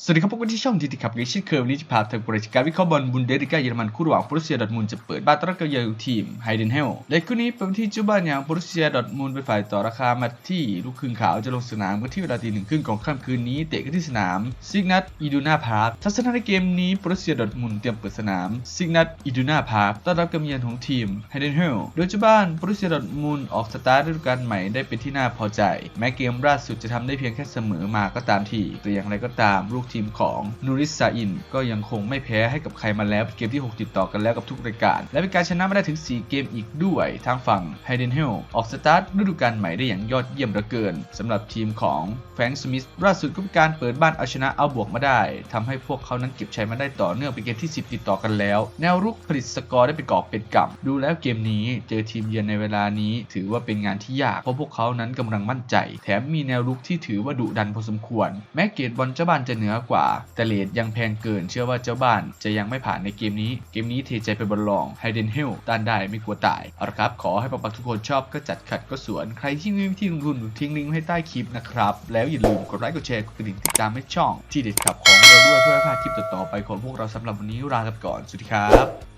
สวัสดีครับพวกคุณที่ช่องทีทีขับเกชินเคอร์วันนี้จะพาทางบริการวิเคราะห์บอลบุนเดสลิก้าเยอรมันคู่ระหว่างบรุสเซียดอทมุนด์จะเปิดบ้านต้อนรับกับเยอรทีมไฮเดนเฮลและคู่นี้เป็นที่เจ้าบ้านอย่างบรุสเซียดอทมุนด์เป็นฝ่ายต่อราคามาที่ลูกครึ่งขาวจะลงสนามกันที่เวลาตีหนึ่งครึ่งของค่ำคืนนี้เตะกันที่สนามซิกนัตอีดูนาพาร์คทัศนะในเกมนี้บรุสเซียดอทมุนด์เตรียมเปิดสนามซิกนัตอีดูนาพาร์คต้อนรับกับเยือนของทีมไฮเดนเฮลโดยเจ้าบ้านบรุสเซียดอทมุนด์ออกสตาร์ทฤดูกาลใหม่ได้เป็นที่น่าพอใจ แม้เกมล่าสุดจะทำได้เพียงแค่เสมอมาก็ตามทีแต่อย่างไรก็ตามลูกทีมของนูริสซาอินก็ยังคงไม่แพ้ให้กับใครมาแล้วเป็นเกมที่ 6 ติดต่อกันแล้วกับทุกรายการ และเป็นการชนะมาได้ถึง 4 เกมอีกด้วยทางฝั่งไฮเดนเฮลออกสตาร์ทฤดูกาลใหม่ได้อย่างยอดเยี่ยมเหลือเกินสำหรับทีมของแฟรงค์สมิธล่าสุดก็เป็นการเปิดบ้านเอาชนะเอาบวกมาได้ทำให้พวกเขานั้นเก็บชัยมาได้ต่อเนื่องเป็นเกมที่ 10 ติดต่อกันแล้ว แนวรุกผลิตสกอร์ได้เป็นกอบเป็นกำดูแล้วเกมนี้เจอทีมเยือนในเวลานี้ ถือว่าเป็นงานที่ยากเพราะพวกเขานั้นกำลังมั่นใจ แถมมีแนวรุกที่ถือว่าดุดันพอสมควร แม้เกรดบอลเจ้าบ้านจะเหนือกว่า แต่เลดยังแพงเกิน เชื่อว่าเจ้าบ้านจะยังไม่ผ่านในเกมนี้ เกมนี้เทใจไปบอลลองไฮเดนเฮลต้านได้ไม่กลัวตายเอาละครับ ขอให้ปักปักทุกคนชอบก็จัดขัดก็สวน ใครที่มีวิธีลงทุนทิ้งลิงก์ไว้ให้ใต้คลิปนะครับ แล้วอย่าลืมกดไลค์กดแชร์กดกระดิ่งติดตามให้ช่อง ที่เด็ดขับของเราด้วยเพื่อไม่พลาดคลิปต่อๆไปของพวกเราสำหรับวันนี้ลาไปก่อนสวัสดีครับ